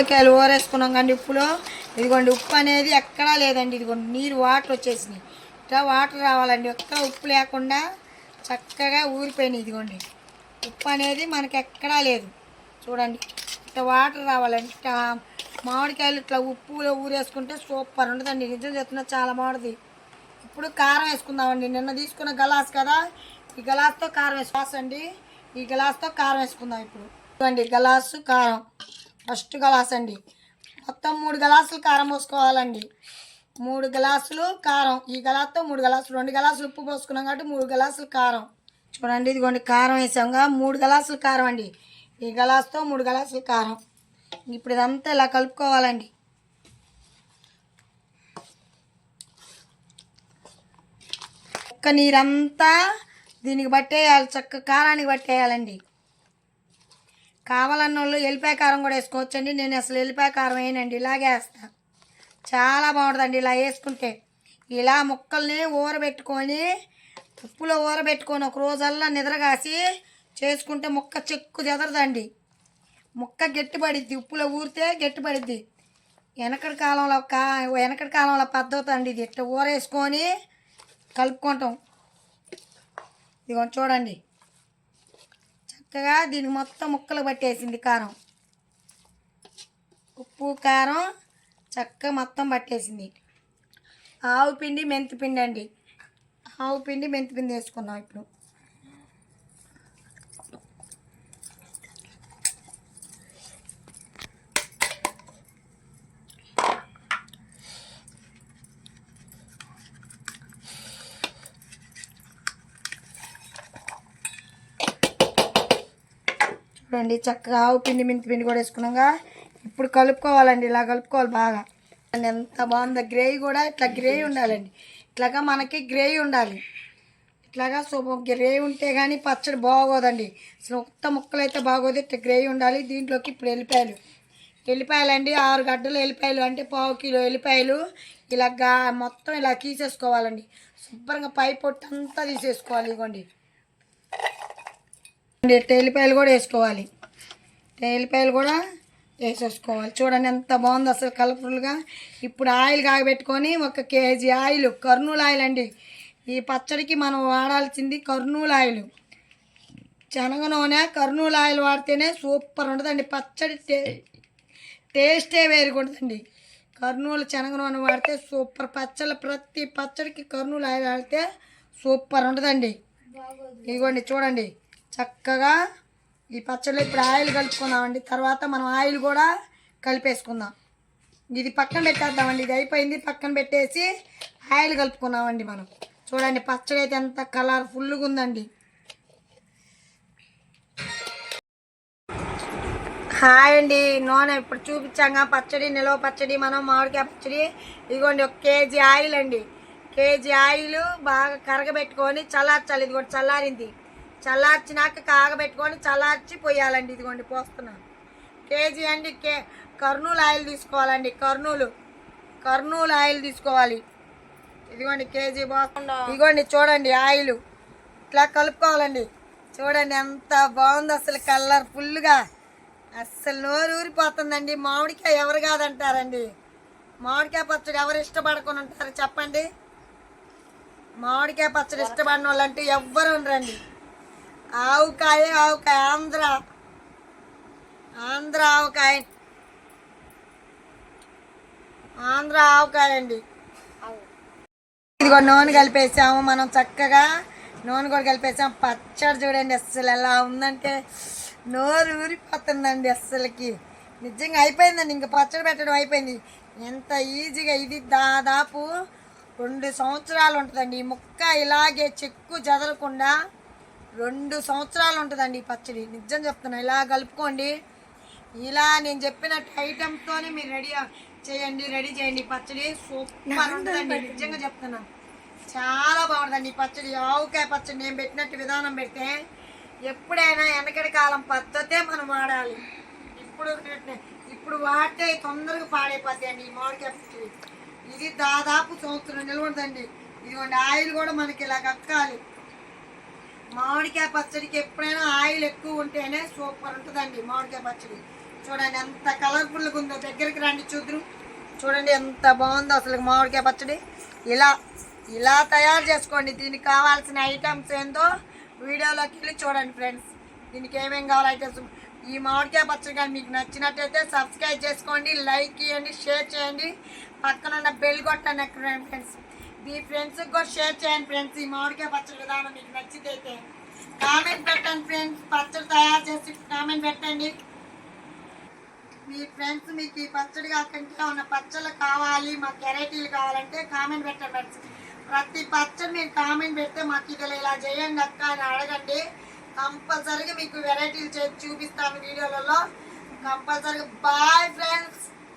మామిడికాయలు ఊరేసుకున్నాం కండి ఉప్పులో ఇదిగోండి ఉప్పు అనేది ఎక్కడా లేదండి. ఇదిగోండి నీరు వాటర్ వచ్చేసినాయి. ఇట్లా వాటర్ రావాలండి. ఒక్క ఉప్పు లేకుండా చక్కగా ఊరిపోయినాయి ఇదిగోండి. ఉప్పు అనేది మనకి ఎక్కడా లేదు. చూడండి ఇట్లా వాటర్ రావాలండి. ఇట్లా మామిడికాయలు ఇట్లా ఉప్పులో ఊరేసుకుంటే సూపర్ ఉండదండి. నిజం చెప్తున్నా చాలా బాగుంటుంది. ఇప్పుడు కారం వేసుకుందామండి. నిన్న తీసుకున్న గలాస్ కదా ఈ గలాస్తో కారం వేసుకోండి ఈ గలాస్తో కారం వేసుకుందాం ఇప్పుడు. ఇదిగోండి గలాసు కారం. ఫస్ట్ గ్లాస్ అండి. మొత్తం మూడు గ్లాసులు కారం పోసుకోవాలండి. మూడు గ్లాసులు కారం. ఈ గ్లాస్తో మూడు గ్లాసులు రెండు గ్లాసులు ఉప్పు పోసుకున్నాం కాబట్టి మూడు గ్లాసులు కారం. చూడండి ఇదిగోండి కారం వేసాంగా మూడు గ్లాసులు కారం అండి. ఈ గలాస్తో మూడు గ్లాసులు కారం. ఇప్పుడు ఇదంతా ఇలా కలుపుకోవాలండి. ఒక్క నీరంతా దీనికి పట్టేయాలి చక్క కారానికి పట్టేయాలండి. కావాలన్న వాళ్ళు ఎల్లిపాయ కారం కూడా వేసుకోవచ్చండి. నేను అసలు ఎల్లిపాయ కారం వేయనండి. ఇలాగే వేస్తా. చాలా బాగుంటుందండి ఇలా వేసుకుంటే. ఇలా ముక్కల్ని ఊరబెట్టుకొని ఉప్పులో ఊరబెట్టుకొని ఒక రోజల్లా నిద్రగాసి చేసుకుంటే ముక్క చెక్కు చెదరదండి. ముక్క గట్టిపడిద్ది ఉప్పులో ఊరితే గట్టిపడిద్ది. వెనకటి కాలంలో కా వెనకటి కాలంలో పద్ధతి అండి ఇది. ఇట్లా ఊరేసుకొని కలుపుకుంటాం. ఇదిగో చూడండి. చక్కగా దీనికి మొత్తం ముక్కలు పట్టేసింది కారం. ఉప్పు కారం చక్కగా మొత్తం పట్టేసింది. ఆవు పిండి మెంతి పిండి అండి. ఆవు పిండి మెంతి పిండి వేసుకున్నాం ఇప్పుడు. చూడండి చక్కగా ఆవు పిండి మెంతి పిండి కూడా వేసుకున్నాగా. ఇప్పుడు కలుపుకోవాలండి ఇలా కలుపుకోవాలి బాగా. అండ్ ఎంత బాగుందో గ్రేవీ కూడా ఇట్లా గ్రేవీ ఉండాలండి. ఇట్లాగా మనకి గ్రేవీ ఉండాలి. ఇట్లాగా సో గ్రేవీ ఉంటే కానీ పచ్చడి బాగోదండి. అసలు ఒక్క ముక్కలు అయితే బాగోదు ఇట్లా గ్రేవీ ఉండాలి. దీంట్లోకి ఇప్పుడు వెళ్ళిపోయాలి ఎల్లిపాయలు. అండి ఆరు గడ్డలు ఎల్లిపాయలు అంటే పావు కిలో ఎల్లిపాయలు. ఇలా మొత్తం ఇలా తీసేసుకోవాలండి. శుభ్రంగా పై పొట్టు అంతా తీసేసుకోవాలి ఇదిగోండి ఎల్లిపాయలు కూడా వేసుకోవాలి. ఎల్లిపాయలు కూడా వేసేసుకోవాలి. చూడండి ఎంత బాగుంది అసలు కలర్ఫుల్గా. ఇప్పుడు ఆయిల్ కాగబెట్టుకొని ఒక కేజీ ఆయిల్ కర్నూలు ఆయిల్ అండి. ఈ పచ్చడికి మనం వాడాల్సింది కర్నూలు ఆయిల్. శనగ నూనె కర్నూలు ఆయిల్ వాడితేనే సూపర్ ఉంటుందండి. పచ్చడి టే టేస్టే వేరుగుంటుందండి కర్నూలు శనగ నూనె వాడితే సూపర్. పచ్చళ్ళు ప్రతి పచ్చడికి కర్నూలు ఆయిల్ వాడితే సూపర్ ఉంటుందండి. ఇదిగోండి చూడండి. చక్కగా ఈ పచ్చళ్ళు ఇప్పుడు ఆయిల్ కలుపుకున్నామండి. తర్వాత మనం ఆయిల్ కూడా కలిపేసుకుందాం. ఇది పక్కన పెట్టేద్దామండి. ఇది అయిపోయింది. పక్కన పెట్టేసి ఆయిల్ కలుపుకున్నామండి మనం. చూడండి పచ్చడి అయితే ఎంత కలర్ఫుల్గా ఉందండి. హాయ్ అండి. నూనె ఇప్పుడు చూపించాగా. పచ్చడి నిలవ పచ్చడి మనం మామిడికాయ పచ్చడి. ఇదిగోండి ఒక కేజీ ఆయిల్ అండి. కేజీ ఆయిల్ బాగా కరగబెట్టుకొని చల్లార్చాలి. కూడా చల్లారింది. చల్లార్చినాక కాగబెట్టుకొని చల్లార్చి పోయాలండి. ఇదిగోండి పోస్తున్నాను. కేజీ అండి కే కర్నూలు ఆయిల్ తీసుకోవాలండి కర్నూలు. కర్నూలు ఆయిల్ తీసుకోవాలి. ఇదిగోండి కేజీ పోకుండా ఇదిగోండి చూడండి ఆయిల్. ఇట్లా కలుపుకోవాలండి. చూడండి ఎంత బాగుంది అసలు కలర్ఫుల్గా అస్సలు నోరు ఊరిపోతుందండి. మామిడికాయ ఎవరు కాదంటారండి. మామిడికాయ పచ్చడి ఎవరు ఇష్టపడకుండా ఉంటారు చెప్పండి. మామిడికాయ పచ్చడి ఇష్టపడిన వాళ్ళంటే ఎవ్వరు ఉండరండి. ఆవుకాయ ఆవుకాయ ఆంధ్ర. ఆంధ్ర ఆవకాయ. ఆంధ్ర ఆవకాయ అండి. ఇదిగో నూనె కలిపేసాము మనం చక్కగా. నూనె కూడా కలిపేసాము. పచ్చడి చూడండి అస్సలు ఎలా ఉందంటే నోరు ఊరిపోతుందండి అస్సలకి. నిజంగా అయిపోయిందండి ఇంకా పచ్చడి పెట్టడం అయిపోయింది. ఎంత ఈజీగా ఇది దాదాపు రెండు సంవత్సరాలు ఉంటుందండి. ఈ ముక్క ఇలాగే చెక్కు చెదరకుండా రెండు సంవత్సరాలు ఉంటుందండి ఈ పచ్చడి. నిజం చెప్తున్నా ఇలా కలుపుకోండి. ఇలా నేను చెప్పిన ఐటమ్తోనే మీరు రెడీ చేయండి రెడీ చేయండి పచ్చడి. సూపర్ ఉంటుందండి నిజంగా చెప్తున్నా. చాలా బాగుంటుందండి ఈ పచ్చడి. ఆవుకాయ పచ్చడి నేను పెట్టినట్టు విధానం పెడితే ఎప్పుడైనా వెనకటి కాలం పద్ధతే మనం వాడాలి. ఇప్పుడు ఇప్పుడు వాడితే తొందరగా పాడైపోతాయండి ఈ మామిడికాయ పచ్చడి. ఇది దాదాపు సంవత్సరం నిల్వ ఉంటుందండి ఇదిగోండి ఆయిల్ కూడా మనకి ఇలా కక్కాలి మామిడికాయ పచ్చడికి ఎప్పుడైనా ఆయిల్ ఎక్కువ ఉంటేనే సూపర్ ఉంటుందండి మామిడికాయ పచ్చడి. చూడండి ఎంత కలర్ఫుల్గా ఉందో. దగ్గరికి రండి చూద్దరు. చూడండి ఎంత బాగుందో అసలు మామిడికాయ పచ్చడి. ఇలా ఇలా తయారు చేసుకోండి. దీనికి కావాల్సిన ఐటమ్స్ ఏందో వీడియోలోకి వెళ్ళి చూడండి ఫ్రెండ్స్. దీనికి ఏమేమి కావాలి ఐటమ్స్? ఈ మామిడికాయ పచ్చడి కానీ మీకు నచ్చినట్టయితే సబ్స్క్రైబ్ చేసుకోండి లైక్ చేయండి షేర్ చేయండి. పక్కన ఉన్న బెల్ కొట్టండి ఫ్రెండ్స్ మీ ఫ్రెండ్స్కి కూడా షేర్ చేయండి ఫ్రెండ్స్ ఈ మామిడికాయ పచ్చడి విధానం మీకు నచ్చితే కామెంట్ పెట్టండి ఫ్రెండ్స్ పచ్చడి తయారు చేసి కామెంట్ పెట్టండి. మీ ఫ్రెండ్స్ మీకు ఈ పచ్చడి కాకుండా ఉన్న పచ్చళ్ళు కావాలి మాకు వెరైటీలు కావాలంటే కామెంట్ పెట్టండి ఫ్రెండ్స్ ప్రతి పచ్చడి మీరు కామెంట్ పెడితే మాకు ఇది ఇలా చేయండి అక్క అని అడగండి. కంపల్సరీగా మీకు వెరైటీలు చేసి చూపిస్తాను వీడియోలలో. కంపల్సరీగా. Bye friends